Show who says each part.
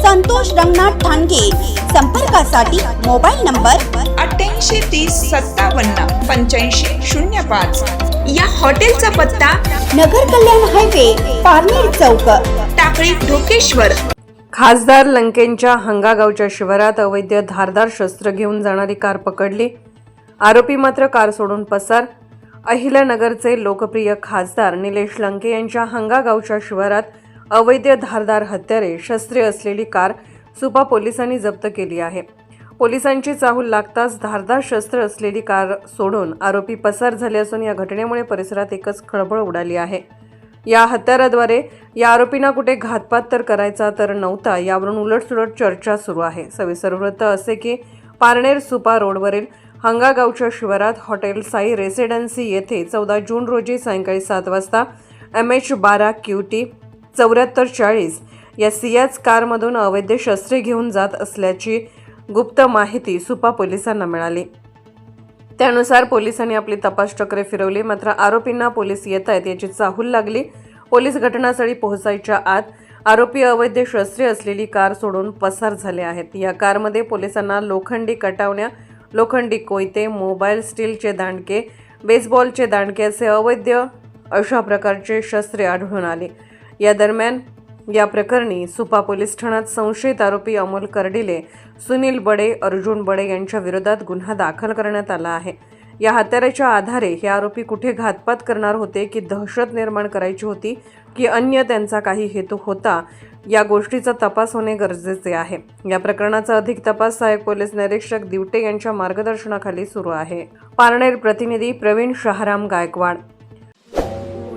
Speaker 1: संतोष रंगनाथ ठाणगे. संपर्कासाठी mobile number
Speaker 2: अठ्ठ्याऐंशी तीस सत्तावन्न पंच्याऐंशी शून्य पाच. या हॉटेलचा पत्ता
Speaker 1: नगर कल्याण हायवे पारनेर चौक.
Speaker 2: टाकळी ढोकेश्वर.
Speaker 3: खासदार लंकेंच्या हंगागावच्या शिवारात अवैध धारदार शस्त्र घेऊन जाणारी कार पकडली. आरोपी मात्र कार सोडून पसार. अहिल्यानगरचे लोकप्रिय खासदार निलेश लंके यांच्या हंगागावच्या शिवारात अवैध धारदार हत्यारे शस्त्रे असलेली कार सुपा पोलिसांनी जप्त केली आहे. पोलिसांची चाहूल लागताच धारदार शस्त्र असलेली कार सोडून आरोपी पसार झाले असून या घटनेमुळे परिसरात एकच खळबळ उडाली आहे. या हत्याराद्वारे या आरोपींना कुठे घातपात तर करायचा तर नव्हता यावरून उलटसुलट चर्चा सुरू आहे. सविस्तर वृत्त असे की पारनेर सुपा रोडवरील हंगागावच्या शिवारात हॉटेल साई रेसिडेन्सी येथे चौदा जून रोजी सायंकाळी सात वाजता एम एच बारा क्यू टी चौऱ्याहत्तर चाळीस या सियाज कारमधून अवैध शस्त्रे घेऊन जात असल्याची गुप्त माहिती सुपा पोलिसांना मिळाली. त्यानुसार पोलिसांनी आपली तपास चक्रे फिरवली मात्र आरोपींना पोलीस येत आहेत याची चाहूल लागली. पोलीस घटनास्थळी पोहोचायच्या आत आरोपी अवैध शस्त्रे असलेली कार सोडून पसार झाले आहेत. या कारमध्ये पोलिसांना लोखंडी कटावण्या लोखंडी कोयते मोबाईल स्टीलचे दांडके बेसबॉलचे दांडके असे अवैध अशा प्रकारचे शस्त्रे आढळून आले. या दरम्यान या प्रकरणी सुपा पोलीस ठाण्यात संशयित आरोपी अमोल कर्डिले सुनील बडे अर्जुन बडे यांच्या विरोधात गुन्हा दाखल करण्यात आला आहे. या हत्याराच्या आधारे हे आरोपी कुठे घातपात करणार होते की दहशत निर्माण करायची होती की अन्य त्यांचा काही हेतू होता या गोष्टीचा तपास होणे गरजेचे आहे. या प्रकरणाचा अधिक तपास सहाय्यक पोलीस निरीक्षक दिवटे यांच्या मार्गदर्शनाखाली सुरू आहे. पारनेर प्रतिनिधी प्रवीण शहाराम गायकवाड